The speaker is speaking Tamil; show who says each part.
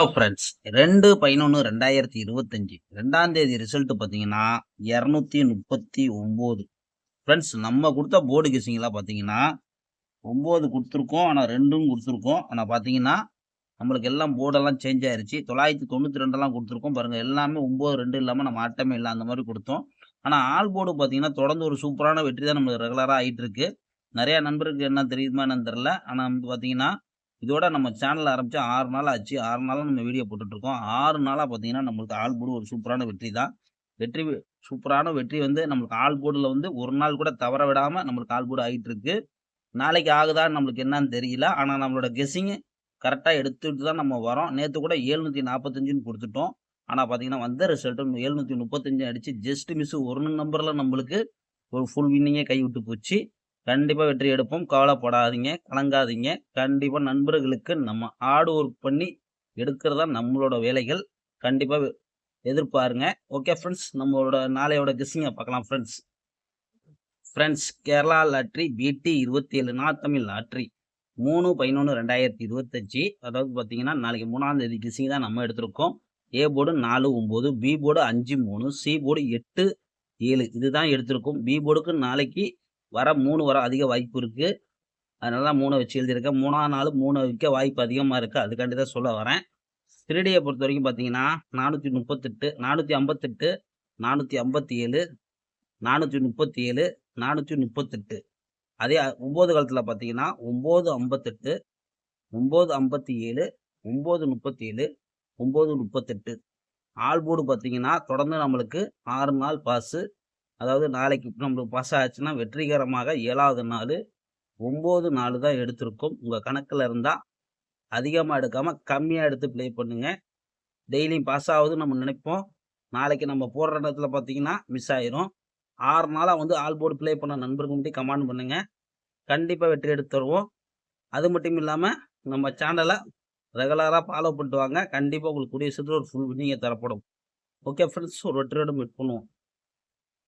Speaker 1: ஃப்ரெண்ட்ஸ் ரெண்டு பதினொன்று ரெண்டாயிரத்தி இருபத்தஞ்சி. ரெண்டாம் தேதி ரிசல்ட் பார்த்தீங்கன்னா இரநூத்தி முப்பத்தி ஒம்பது. ஃப்ரெண்ட்ஸ் நம்ம கொடுத்த போர்டு கெஸிங்கெலாம் பார்த்தீங்கன்னா ஒம்பது கொடுத்துருக்கோம் ஆனால் ரெண்டும் கொடுத்துருக்கோம். ஆனால் பார்த்தீங்கன்னா நம்மளுக்கு எல்லாம் போர்டெல்லாம் சேஞ்ச் ஆயிடுச்சு தொள்ளாயிரத்தி தொண்ணூற்றி ரெண்டெல்லாம் கொடுத்துருக்கோம். பாருங்கள் எல்லாமே ஒம்பது ரெண்டு இல்லாமல் நம்ம ஆட்டமே இல்லை அந்த மாதிரி கொடுத்தோம். ஆனால் ஆல் போர்டு பார்த்தீங்கன்னா தொடர்ந்து ஒரு சூப்பரான வெற்றி தான் நம்மளுக்கு ரெகுலராக ஆகிட்டு இருக்கு நிறையா நண்பருக்கு என்ன தெரியுமா என்னன்னு தெரில ஆனால் வந்து பார்த்தீங்கன்னா இதோட நம்ம சேனல் ஆரம்பித்து ஆறு நாள் ஆச்சு. ஆறு நாளாக நம்ம வீடியோ போட்டுட்ருக்கோம். ஆறு நாளாக பார்த்தீங்கன்னா நம்மளுக்கு ஆல் போர்டு ஒரு சூப்பரான வெற்றி தான். வெற்றி சூப்பரான வெற்றி வந்து நம்மளுக்கு ஆல் போர்டில் வந்து ஒரு நாள் கூட தவற விடாமல் நம்மளுக்கு ஆல் போர்டு ஆகிட்டு இருக்கு நாளைக்கு ஆகுதான்னு நம்மளுக்கு என்னன்னு தெரியல. ஆனால் நம்மளோட கெஸ்ஸிங்கு கரெக்டாக எடுத்துட்டு தான் நம்ம வரோம். நேற்று கூட ஏழ்நூற்றி நாற்பத்தஞ்சுன்னு கொடுத்துட்டோம். ஆனால் பார்த்தீங்கன்னா வந்த ரிசல்ட்டு ஏழ்நூற்றி முப்பத்தஞ்சு அடித்து ஜஸ்ட் மிஸ் ஒரு நம்பரில் நம்மளுக்கு ஒரு ஃபுல் வின்னிங்கே கை விட்டு போச்சு. கண்டிப்பாக வெற்றி எடுப்போம். கவலைப்படாதீங்க கலங்காதீங்க. கண்டிப்பாக நண்பர்களுக்கு நம்ம ஆடு ஒர்க் பண்ணி எடுக்கிறதா நம்மளோட வேலைகள். கண்டிப்பாக எதிர்பாருங்க. ஓகே ஃப்ரெண்ட்ஸ் நம்மளோட நாளையோட கெஸ்ஸிங்கை பார்க்கலாம் ஃப்ரெண்ட்ஸ் ஃப்ரெண்ட்ஸ் கேரளா லாட்ரி பிடி இருபத்தி ஏழு தமிழ் லாட்ரி மூணு பதினொன்று ரெண்டாயிரத்தி இருபத்தஞ்சி. அதாவது பார்த்தீங்கன்னா நாளைக்கு மூணாம் தேதி கிசிங் தான் நம்ம எடுத்திருக்கோம். ஏ போர்டு நாலு ஒம்பது பி போர்டு அஞ்சு மூணு சி போர்டு எட்டு ஏழு. இதுதான் எடுத்திருக்கோம். பி போர்டுக்கு நாளைக்கு வர மூணு வர அதிக வாய்ப்பு இருக்குது அதனால தான் மூணை வச்சு எழுதியிருக்கேன். மூணாம் நாள் மூணை வைக்க வாய்ப்பு அதிகமாக இருக்குது அதுக்காண்டி தான் சொல்ல வரேன். திருடியை பொறுத்த வரைக்கும் பார்த்தீங்கன்னா நானூற்றி முப்பத்தெட்டு நானூற்றி ஐம்பத்தெட்டு நானூற்றி ஐம்பத்தி ஏழு நானூற்றி முப்பத்தி ஏழு நானூற்றி முப்பத்தெட்டு. அதே ஒம்பது காலத்தில் பார்த்தீங்கன்னா ஒம்பது ஐம்பத்தெட்டு ஒம்பது ஐம்பத்தி ஏழு ஒம்பது முப்பத்தி ஏழு ஒம்பது முப்பத்தெட்டு. ஆல்போர்டு பார்த்தீங்கன்னா தொடர்ந்து நம்மளுக்கு ஆறு நாள் பாஸு அதாவது நாளைக்கு நம்மளுக்கு பாஸ் ஆச்சுன்னா வெற்றிகரமாக ஏழாவது நாள் ஒம்பது நாள் தான் எடுத்திருக்கோம். உங்கள் கணக்கில் இருந்தால் அதிகமாக எடுக்காமல் கம்மியாக எடுத்து ப்ளே பண்ணுங்கள் டெய்லியும் பாஸ் ஆகுது நம்ம நினைப்போம். நாளைக்கு நம்ம போடுற இடத்துல பார்த்தீங்கன்னா மிஸ் ஆயிரும். ஆறு நாளாக வந்து ஆல் போர்டு ப்ளே பண்ண நண்பர்கள் மட்டும் கமெண்ட் பண்ணுங்கள் கண்டிப்பாக வெற்றி எடுத்து தருவோம். அது மட்டும் இல்லாமல் நம்ம சேனலை ரெகுலராக ஃபாலோ பண்ணிட்டு வாங்க. கண்டிப்பாக உங்களுக்கு கூடிய சீக்கிரம் ஒரு ஃபுல் வின்னிங்கை தரப்படும். ஓகே ஃப்ரெண்ட்ஸ் ஒரு வெற்றியோட மீட் பண்ணுவோம்.